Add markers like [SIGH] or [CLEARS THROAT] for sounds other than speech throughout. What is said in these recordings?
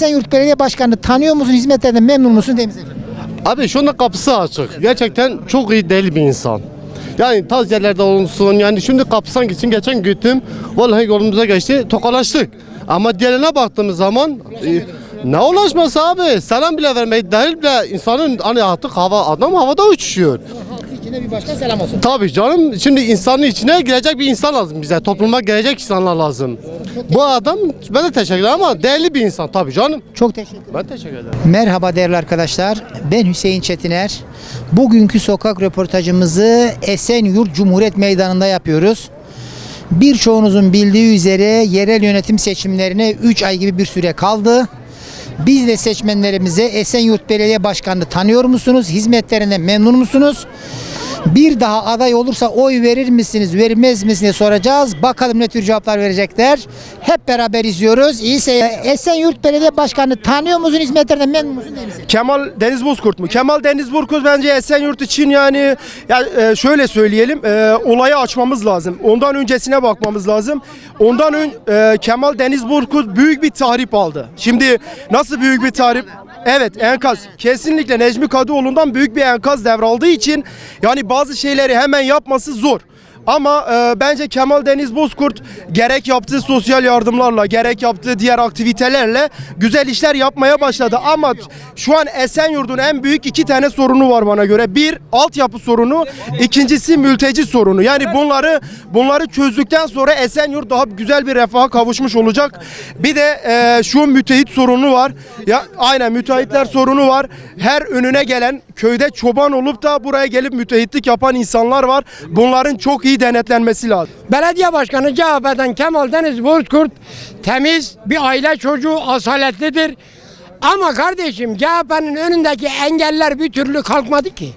Esenyurt Belediye Başkanı tanıyor musun? Hizmetlerinden memnun musun? Değil? Abi şu anda kapısı açık. Gerçekten çok iyi deli bir insan. Yani taziyelerde olsun yani şimdi kapısından gitsin geçen gittim. Vallahi yolumuza geçti tokalaştık. Ama diğerine baktığımız zaman e, ne ulaşması abi? Selam bile vermeyi dahil bile insanın hani artık hava adam havada uçuşuyor. İçine bir başkan selam olsun. Tabii canım şimdi insanın içine girecek bir insan lazım bize. Topluma gelecek insanlar lazım. Bu adam ben de teşekkür ederim ama değerli bir insan tabii canım. Çok teşekkür ederim. Ben teşekkür ederim. Merhaba değerli arkadaşlar. Ben Hüseyin Çetiner. Bugünkü sokak röportajımızı Esenyurt Cumhuriyet Meydanı'nda yapıyoruz. Birçoğunuzun bildiği üzere yerel yönetim seçimlerine 3 ay gibi bir süre kaldı. Biz de seçmenlerimize Esenyurt Belediye Başkanı'nı tanıyor musunuz? Hizmetlerinden memnun musunuz? Bir daha aday olursa oy verir misiniz, vermez misiniz diye soracağız. Bakalım ne tür cevaplar verecekler. Hep beraber izliyoruz. İyi seyirler. Esenyurt Belediye Başkanı tanıyor musun? Hizmetlerinden memnun musun değil? Kemal Deniz Bozkurt mu? Kemal Deniz Bozkurt bence Esenyurt için yani, yani e, şöyle söyleyelim e, olayı açmamız lazım. Ondan öncesine bakmamız lazım. Ondan ön e, Kemal Deniz Bozkurt büyük bir tahrip aldı. Şimdi nasıl büyük bir tahrip? Evet enkaz. Kesinlikle Necmi Kadıoğlu'ndan büyük bir enkaz devraldığı için yani bazı şeyleri hemen yapması zor. Ama e, bence Kemal Deniz Bozkurt gerek yaptığı sosyal yardımlarla gerek yaptığı diğer aktivitelerle güzel işler yapmaya başladı. Ama şu an Esenyurt'un en büyük iki tane sorunu var bana göre. Bir altyapı sorunu, ikincisi mülteci sorunu. Yani bunları bunları çözdükten sonra Esenyurt daha güzel bir refaha kavuşmuş olacak. Bir de e, şu müteahhit sorunu var. Ya aynen müteahhitler sorunu var. Her önüne gelen köyde çoban olup da buraya gelip müteahhitlik yapan insanlar var. Bunların çok iyi denetlenmesi lazım. Belediye Başkanı CHP'den Kemal Deniz Bozkurt temiz bir aile çocuğu asaletlidir. Ama kardeşim CHP'nin önündeki engeller bir türlü kalkmadı ki.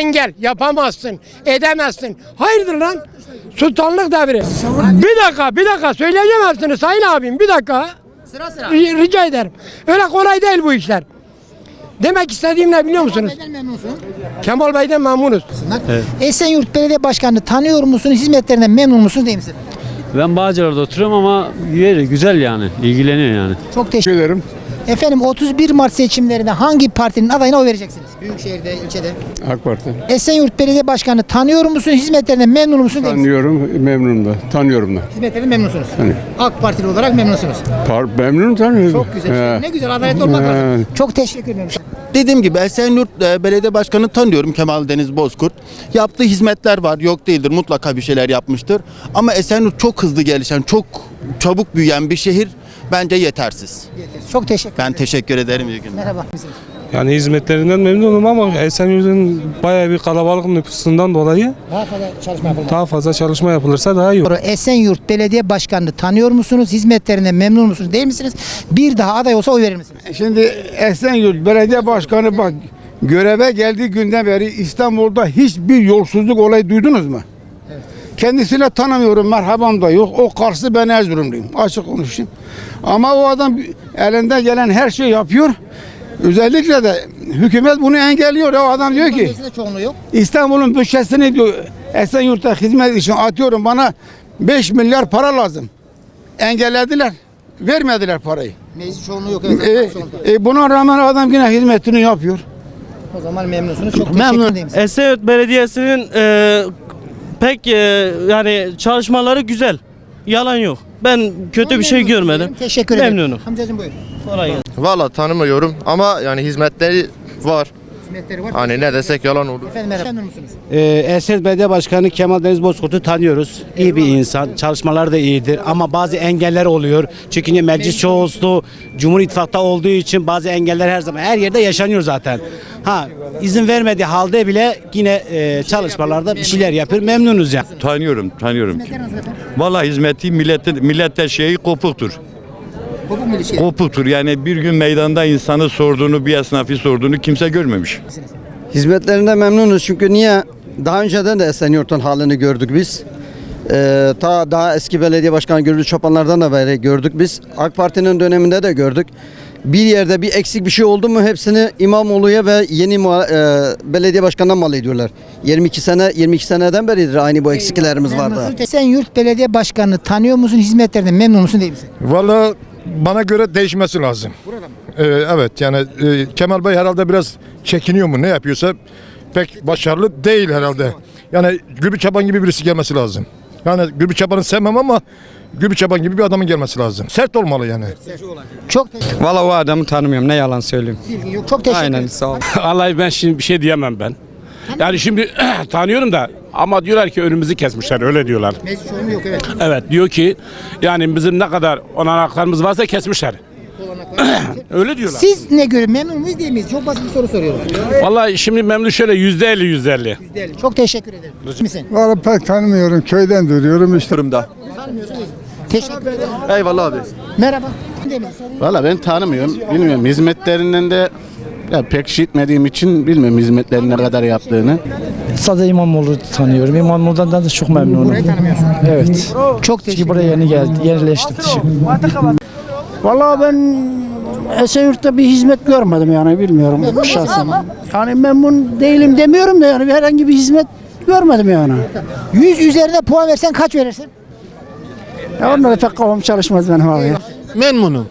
Engel yapamazsın, edemezsin. Hayırdır lan? Sultanlık devri. Bir dakika, bir dakika söyleyeceğim hepsini sayın abim bir dakika. Sıra sıra. Ri- Rica ederim. Öyle kolay değil bu işler. Demek istediğim ne biliyor musunuz? Neden memnunsun? Kemal Bey'den memnunuz. Esenyurt Belediye Başkanı tanıyor musun? Hizmetlerinden memnun musun değil misin? Ben Bağcılar'da oturuyorum ama yeri güzel yani. ilgileniyor yani. Çok teşekkür ederim. Efendim 31 Mart seçimlerinde hangi partinin adayına oy vereceksiniz? Büyükşehir'de, ilçede. AK Parti. Esenyurt Belediye Başkanı tanıyor musun? Hizmetlerinden memnun musun değil misin? Tanıyorum, memnunum da. Tanıyorum da. Hizmetlerinden memnunsunuz. Tanıyorum. AK Partili olarak memnunsunuz. Par memnunum tanıyorum. Çok güzel. He. Ne güzel adaletli olmak lazım. Çok teşekkür ederim. Dediğim gibi Esenyurt e, Belediye Başkanı tanıyorum Kemal Deniz Bozkurt. Yaptığı hizmetler var yok değildir mutlaka bir şeyler yapmıştır. Ama Esenyurt çok hızlı gelişen çok çabuk büyüyen bir şehir bence yetersiz. Çok teşekkür Ben ederim. teşekkür ederim iyi günler. Merhaba. Yani hizmetlerinden memnunum ama Esenyurt'un bayağı bir kalabalık nüfusundan dolayı Daha fazla çalışma yapalım. daha fazla çalışma yapılırsa daha iyi olur. Esenyurt Belediye Başkanı'nı tanıyor musunuz? Hizmetlerinden memnun musunuz değil misiniz? Bir daha aday olsa oy verir misiniz? Şimdi Esenyurt Belediye Başkanı bak göreve geldiği günden beri İstanbul'da hiçbir yolsuzluk olayı duydunuz mu? Kendisine tanımıyorum, merhabam da yok. O karşı ben Erzurumluyum, açık konuşayım. Ama o adam elinde gelen her şeyi yapıyor. Özellikle de hükümet bunu engelliyor. O adam diyor ki. İstanbul'un bütçesini diyor Esenyurt'a hizmet için atıyorum bana 5 milyar para lazım. Engellediler. Vermediler parayı. Meclis çoğunluğu yok. E, Evet. e, buna rağmen adam yine hizmetini yapıyor. o zaman memnunsunuz. Çok Memnun. teşekkür ederim. Esenyurt Belediyesi'nin e, pek e, yani çalışmaları güzel. Yalan yok. Ben kötü bir şey görmedim. Teşekkür ederim. Memnunum. Amcacığım buyur. Kolay gelsin. Valla tanımıyorum ama yani hizmetleri var. Hizmetleri var. Hani ne desek yalan olur. Efendim merhaba. Memnun musunuz? Ee, Esenyurt Belediye Başkanı Kemal Deniz Bozkurt'u tanıyoruz. İyi bir insan. Çalışmaları da iyidir. Ama bazı engeller oluyor. Çünkü niye meclis çoğunluğu Cumhur İttifak'ta olduğu için bazı engeller her zaman her yerde yaşanıyor zaten. Ha izin vermediği halde bile yine e, çalışmalarda bir şeyler yapıyor. Memnunuz yani. Tanıyorum, tanıyorum. Hizmetler nasıl efendim? Vallahi hizmeti millette, millette şeyi kopuktur. Kopuk mu ilişki? Kopuktur. Yani bir gün meydanda insanı sorduğunu, bir esnafı sorduğunu kimse görmemiş. Hizmetlerinden memnunuz çünkü niye? Daha önceden de Esenyurt'un halini gördük biz. Ee, ta daha eski belediye başkanı Gürlü Çopanlardan da beri gördük biz. AK Parti'nin döneminde de gördük. Bir yerde bir eksik bir şey oldu mu hepsini İmamoğlu'ya ve yeni e, belediye başkanına mal ediyorlar. 22 sene 22 seneden beridir aynı bu eksiklerimiz vardı. Memnunsunuz. Esenyurt Belediye Başkanı'nı tanıyor musun? Hizmetlerinden memnun musun değil misin? Valla bana göre değişmesi lazım. Ee, evet yani e, Kemal Bey herhalde biraz çekiniyor mu ne yapıyorsa pek başarılı değil herhalde. Yani Gülbü Çaban gibi birisi gelmesi lazım. Yani Gülbü Çaban'ı sevmem ama Gülbü Çaban gibi bir adamın gelmesi lazım. Sert olmalı yani. Çok teşekkür Valla o adamı tanımıyorum ne yalan söyleyeyim. Çok teşekkür ederim. sağ ol. Vallahi ben şimdi bir şey diyemem ben. Yani şimdi [CLEARS THROAT] tanıyorum da ama diyorlar ki önümüzü kesmişler öyle diyorlar. Meclis çoğunluğu yok evet. Evet diyor ki yani bizim ne kadar olanaklarımız varsa kesmişler. [CLEARS THROAT] öyle diyorlar. Siz ne göre memnun muyuz değil miyiz? Çok basit bir soru soruyoruz. Vallahi şimdi memnun şöyle yüzde elli yüzde elli. Çok teşekkür ederim. Misin? Valla pek tanımıyorum köyden duruyorum işte. Teşekkür ederim. Eyvallah abi. Merhaba. Değil mi? Valla ben tanımıyorum. Bilmiyorum hizmetlerinden de ya pek işitmediğim için bilmiyorum hizmetlerini ne kadar yaptığını. Sadece İmamoğlu tanıyorum. İmamoğlu'dan da çok memnunum. Burayı tanımıyorsun. Evet. Çok teşekkür Buraya yeni geldi, yerleştim. Vallahi ben Esenyurt'ta bir hizmet görmedim yani bilmiyorum şahsen. Yani memnun değilim demiyorum da yani herhangi bir hizmet görmedim yani. 100 üzerinde puan versen kaç verirsin? Ya onlara pek kafam çalışmaz benim abi. Memnunum.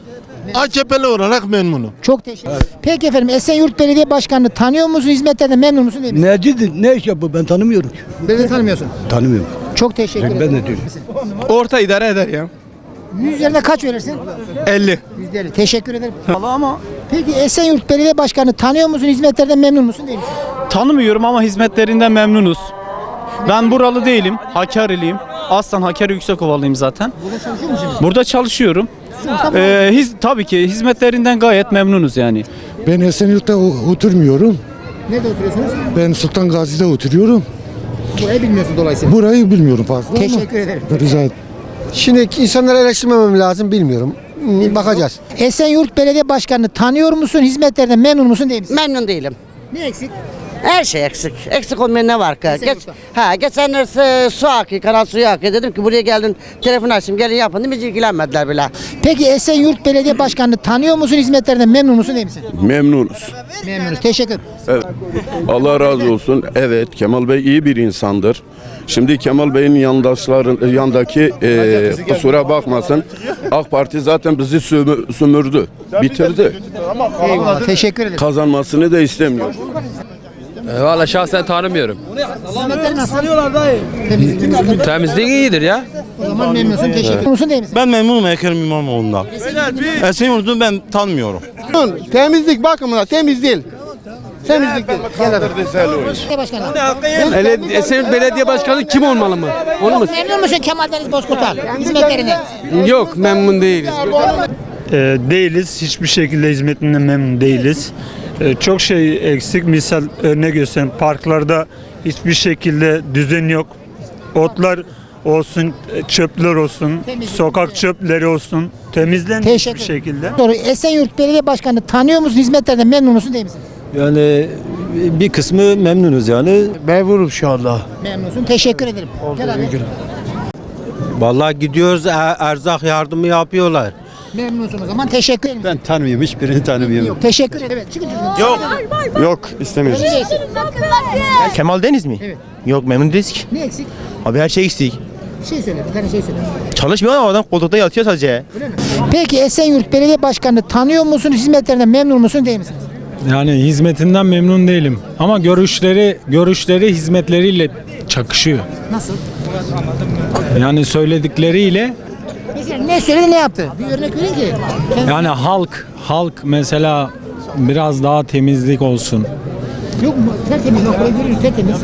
AKP'li olarak memnunum. Çok teşekkür ederim. Peki efendim Esenyurt Belediye Başkanı'nı tanıyor musun? Hizmetlerden memnun musun değil misin? Necidir? Ne iş yapıyor? Ben tanımıyorum ki. Belediye tanımıyorsun. Tanımıyorum. Çok teşekkür ederim. Ben de diyorum. Orta idare eder ya. 100 üzerinde kaç verirsin? 50. %50. Teşekkür ederim. ama Peki Esenyurt Belediye Başkanı tanıyor musun? Hizmetlerden memnun musun değil misin? Tanımıyorum ama hizmetlerinden memnunuz. Ben buralı değilim. Hakkari'liyim. Aslan Hakkari Yüksekovalıyım zaten. Burada çalışıyor musun? Burada çalışıyorum. Ee, hiz, tabii ki hizmetlerinden gayet memnunuz yani. Ben Esenyurt'ta oturmuyorum. Nerede oturuyorsunuz? Ben Sultan Gazi'de oturuyorum. Burayı bilmiyorsun dolayısıyla. Burayı bilmiyorum fazla Teşekkür ederim. Rica ederim. Şimdi insanları eleştirmemem lazım bilmiyorum. Bakacağız. Esenyurt Belediye Başkanı'nı tanıyor musun? Hizmetlerden memnun musun değil misin? Memnun değilim. Ne eksik? Her şey eksik. Eksik olmayan ne var ki? Geç, ha, geçenler su akıyor, kanal suyu akıyor. Dedim ki buraya geldim, telefon açtım, gelin yapın. Hiç ilgilenmediler bile. Peki Esenyurt Belediye Başkanı'nı tanıyor musun? Hizmetlerden memnun musun değil misin? Memnunuz. Memnunuz. Teşekkür. Allah razı olsun. Evet Kemal Bey iyi bir insandır. Şimdi Kemal Bey'in yandaşların yandaki e, kusura bakmasın. AK Parti zaten bizi sömürdü. Bitirdi. Eyvallah. Teşekkür ederim. Kazanmasını da istemiyor. Valla şahsen tanımıyorum. Hizmetleri nasıl? Temizlik. Temizlik iyidir ya. O zaman memnunsun. Teşekkür Memnunsun değil misin? Ben memnunum Ekrem İmamoğlu'ndan. Esenyurt'u ben tanımıyorum. Temizlik bakımına temiz değil. Temizlik değil. Belediye Başkanı. Esenyurt Belediye Başkanı kim olmalı mı? Onu mu? Memnun musun Kemal Deniz Bozkurt'tan? Hizmetlerinden. Yok memnun değiliz. değiliz. Hiçbir şekilde hizmetinden memnun değiliz. Ee, çok şey eksik. Misal örnek göstereyim. Parklarda hiçbir şekilde düzen yok. Otlar olsun, çöpler olsun, Temizlik. sokak çöpleri olsun temizlenmiş bir şekilde. Soru Esenyurt Belediye Başkanı tanıyor musun? Hizmetlerden memnun musun değil misin? Yani bir kısmı memnunuz yani. Memnunum şu anda. Memnunsun. Teşekkür ederim. Gel abi. Vallahi gidiyoruz er- erzak yardımı yapıyorlar. Memnunsun o zaman. Teşekkür ederim. Ben tanımıyorum. Hiçbirini tanımıyorum. Yok. Teşekkür ederim. Evet. Çıkın çocuğum. Yok. Yok istemiyoruz. Kemal Deniz mi? Evet. Yok memnun değiliz ki. Ne eksik? Abi her şey eksik. Bir şey söyle. Bir tane şey söyle. Çalışmıyor ama adam koltukta yatıyor sadece. Peki Esenyurt Belediye Başkanı tanıyor musun? Hizmetlerinden memnun musun değil misiniz? Yani hizmetinden memnun değilim. Ama görüşleri görüşleri hizmetleriyle çakışıyor. Nasıl? Yani söyledikleriyle ne söyledi ne yaptı? Bir örnek verin ki. Yani halk halk mesela biraz daha temizlik olsun. Yok mu? Tertemiz. Bak burayı görüyoruz tertemiz.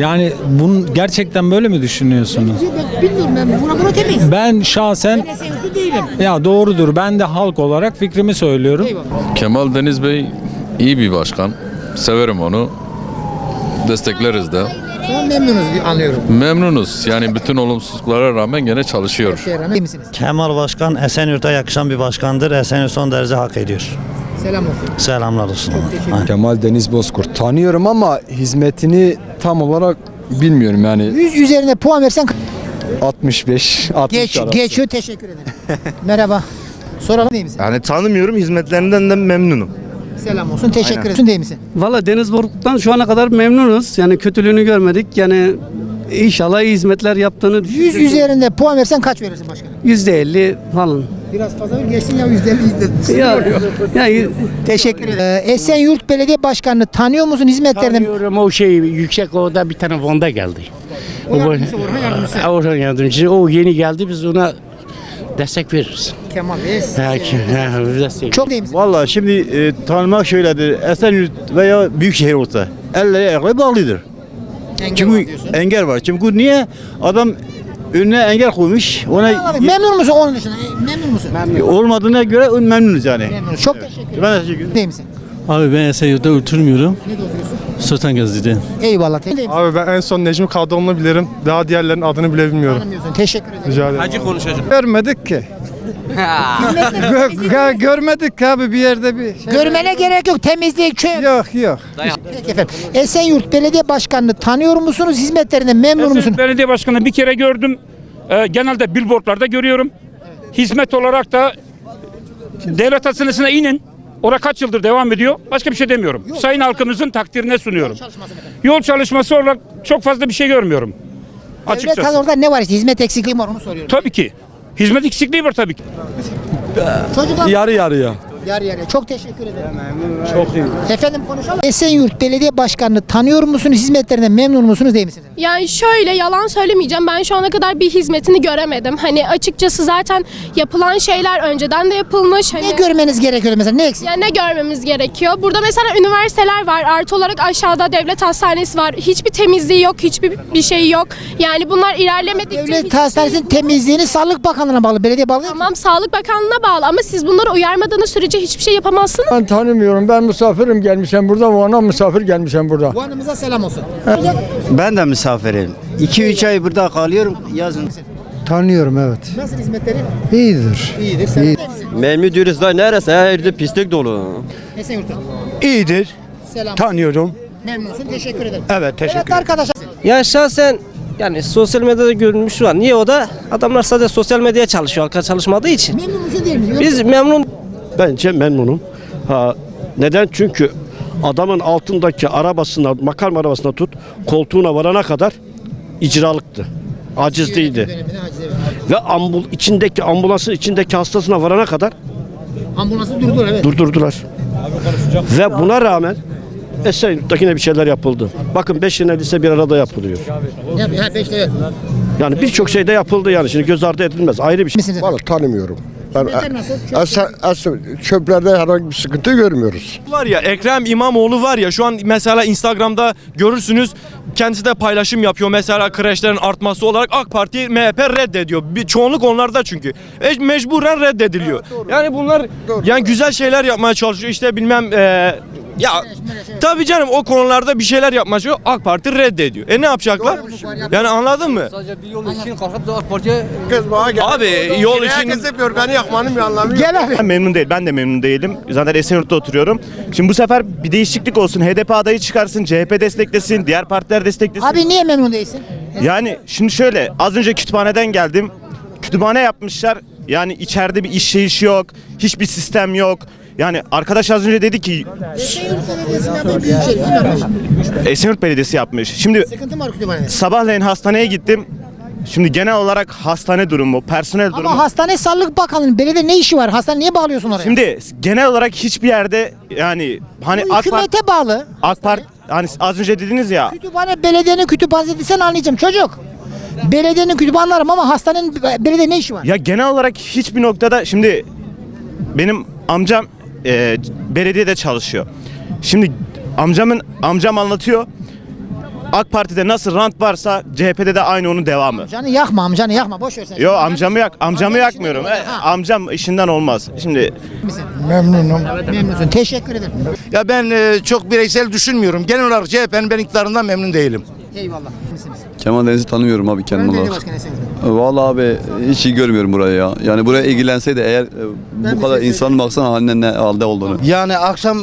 Yani bunu gerçekten böyle mi düşünüyorsunuz? Ben bilmiyorum ben. Buna bura temiz. Ben şahsen Ben Esenyurtlu değilim. ya doğrudur. Ben de halk olarak fikrimi söylüyorum. Eyvallah. Kemal Deniz Bey iyi bir başkan. Severim onu. Destekleriz de. Memnunuz anlıyorum. Memnunuz. Yani bütün olumsuzluklara rağmen gene çalışıyor. Rağmen iyi misiniz? Kemal Başkan Esenyurt'a yakışan bir başkandır. Esenyurt son derece hak ediyor. Selam olsun. Selamlar olsun. ona. Kemal Deniz Bozkurt tanıyorum ama hizmetini tam olarak bilmiyorum yani 100 üzerine puan versen 65 60 geç geçiyor. Teşekkür ederim. Merhaba. Soralım misin? Yani tanımıyorum hizmetlerinden de memnunum. Selam olsun. Teşekkür ederim. Değil misin? Valla Deniz Boruk'tan şu ana kadar memnunuz. Yani kötülüğünü görmedik. Yani İnşallah iyi hizmetler yaptığını 100 üzerinde puan versen kaç verirsin başkanım? %50 falan. Biraz fazla ver geçsin ya %50. Ya, ya Teşekkür ederim. Ee, Esenyurt Belediye Başkanı'nı tanıyor musun hizmetlerini? Tanıyorum o şey yüksek orada bir tane Van'da geldi. O, yardımcısı, Orhan yardımcısı. Orhan yardımcısı. O yeni geldi biz ona destek veririz. Kemal Bey. Ha, ki- destek. Çok değil misin? Vallahi şimdi e, tanımak şöyledir. Esenyurt veya Büyükşehir olsa elleri ayakları bağlıdır. Engel var Çünkü diyorsun. engel var. Çünkü niye? Adam önüne engel koymuş. Ona Abi, memnun musun onun dışında? E, Memnun musun? olmadığına göre memnunuz yani. Memnunuz. Çok teşekkür ederim. Ben teşekkür ederim. Değil misin? Abi ben Esenyurt'ta oturmuyorum. Ne dokuyorsun? Sultan Gazi'de. Eyvallah. Abi ben en son Necmi Kadıoğlu'nu bilirim. Daha diğerlerinin adını bile bilmiyorum. Teşekkür ederim. Rica ederim. Görmedik ki. görmedik abi bir yerde bir şey. Görmene gerek yok. Temizlik, çöp. Yok yok. Peki efendim. Esenyurt Belediye Başkanı'nı tanıyor musunuz? Hizmetlerinden memnun musunuz? Belediye başkanı bir kere gördüm. Ee, genelde billboardlarda görüyorum. Hizmet olarak da devlet hastanesine inin. Orada kaç yıldır devam ediyor. Başka bir şey demiyorum. Sayın halkımızın takdirine sunuyorum. Yol çalışması olarak çok fazla bir şey görmüyorum. Devlet Açıkçası. orada ne var işte? Hizmet eksikliği mi var onu soruyorum. Tabii ki. Hizmet eksikliği var tabii ki. Çocuklar Yarı yarıya. Yarı yarıya. Çok teşekkür ederim. Çok iyi. Efendim konuşalım. Esenyurt Belediye Başkanı'nı tanıyor musunuz? Hizmetlerinden memnun musunuz değil misiniz? Yani şöyle yalan söylemeyeceğim. Ben şu ana kadar bir hizmetini göremedim. Hani açıkçası zaten yapılan şeyler önceden de yapılmış. Hani Ne görmeniz gerekiyordu mesela? Ne eksik? yani ne görmemiz gerekiyor? Burada mesela üniversiteler var. Artı olarak aşağıda devlet hastanesi var. Hiçbir temizliği yok, hiçbir bir şey yok. Yani bunlar ilerlemedikçe Devlet şey hastanesinin temizliğini Sağlık Bakanlığı'na bağlı. Belediye bağlı. değil? Tamam Sağlık Bakanlığı'na bağlı ama siz bunları uyarmadığınız sürece hiçbir şey yapamazsınız. Ben tanımıyorum. Ben misafirim gelmişim burada. Van'a misafir gelmişim burada. Bu hanımıza selam olsun. Ben de misafirim. 2-3 ay burada kalıyorum yazın. Tanıyorum evet. Nasıl hizmetleri? İyidir. İyidir. Sen iyi. Memnun diyoruz da neresi? Her yerde pislik dolu. Esenyurt'ta. İyidir. Selam. Tanıyorum. Memnunsun. Teşekkür ederim. Evet teşekkür Evet arkadaşlar. Ya şahsen yani sosyal medyada görülmüş var. Niye o da? Adamlar sadece sosyal medyaya çalışıyor. Halka çalışmadığı için. Memnun musun değil? Biz memnun Bence memnunum. Ha, neden? Çünkü adamın altındaki arabasına, makarna arabasına tut, koltuğuna varana kadar icralıktı. Aciz değildi. Ve ambul içindeki ambulansın içindeki hastasına varana kadar Ambulansı durdur evet. durdurdular. Ve buna rağmen Esenyurt'takine bir şeyler yapıldı. Bakın 5 yine lise bir arada yapılıyor. Beşte evet. Yani birçok şeyde yapıldı yani. Şimdi göz ardı edilmez. Ayrı bir şey. Misiniz? Vallahi tanımıyorum. Ben Hizmetler nasıl? Çok as, çöplerde herhangi bir sıkıntı görmüyoruz. Var ya Ekrem İmamoğlu var ya şu an mesela Instagram'da görürsünüz kendisi de paylaşım yapıyor mesela kreşlerin artması olarak AK Parti MHP reddediyor. Bir çoğunluk onlarda çünkü. E, mecburen reddediliyor. yani bunlar yani güzel şeyler yapmaya çalışıyor işte bilmem e, ya tabii canım o konularda bir şeyler yapmaya çalışıyor. AK Parti reddediyor. E ne yapacaklar? Yani anladın mı? Abi yol için beni yakmanın bir anlamı Gel abi. ben memnun değil. Ben de memnun değilim. Zaten Esenyurt'ta oturuyorum. Şimdi bu sefer bir değişiklik olsun. HDP adayı çıkarsın, CHP desteklesin, diğer partiler desteklesin. Abi niye memnun değilsin? Yani şimdi şöyle az önce kütüphaneden geldim. Kütüphane yapmışlar. Yani içeride bir işleyiş yok. Hiçbir sistem yok. Yani arkadaş az önce dedi ki Esenyurt adı Büyükşehir. Kim yapmış? Esenyurt Belediyesi yapmış. Şimdi Sıkıntı mı var kütüphanede? sabahleyin hastaneye gittim. Şimdi genel olarak hastane durumu, personel durumu. Ama hastane Sağlık Bakanlığı'nın belediye ne işi var? Hastane niye bağlıyorsun oraya? Şimdi genel olarak hiçbir yerde yani hani Bu AK Parti hükümete bağlı. AK Parti hani az önce dediniz ya Kütüphane belediyenin kütüphanesi desen anlayacağım çocuk. Belediyenin kütüphanelerim ama hastanenin belediye ne işi var? Ya genel olarak hiçbir noktada şimdi benim amcam e, belediyede çalışıyor. Şimdi amcamın amcam anlatıyor. AK Parti'de nasıl rant varsa CHP'de de aynı onun devamı. Canı yakma amcanı yakma boş ver sen. Yo amcamı yak amcamı Amcan yakmıyorum. işinden E, ha. amcam işinden olmaz. Şimdi Memnunum. Memnunsun. Teşekkür ederim. Ya ben e, çok bireysel düşünmüyorum. Genel olarak CHP'nin ben iktidarından memnun değilim. Eyvallah. Misiniz? Kemal Deniz'i tanıyorum abi kendim Ben belediye olarak. başkanı. Vallahi abi hiç iyi görmüyorum burayı ya. Yani buraya ilgilenseydi eğer e, Ben bu bir kadar şey insan baksana haline ne halde olduğunu. Yani akşam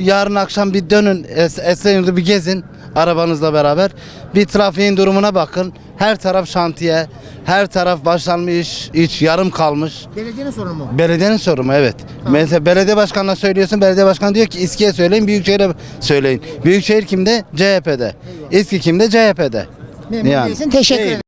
yarın akşam bir dönün Es- Esenyurt'u bir gezin arabanızla beraber. Bir trafiğin durumuna bakın. Her taraf şantiye, her taraf başlanmış, iç yarım kalmış. Belediyenin sorunu mu? Belediyenin sorunu evet. Mesela belediye başkanına söylüyorsun. Belediye başkanı diyor ki İSKİ'ye söyleyin, Büyükşehir'e söyleyin. Büyükşehir kimde? CHP'de. İSKİ kimde? CHP'de. Memnun Yani. değilsin. Teşekkür ederim.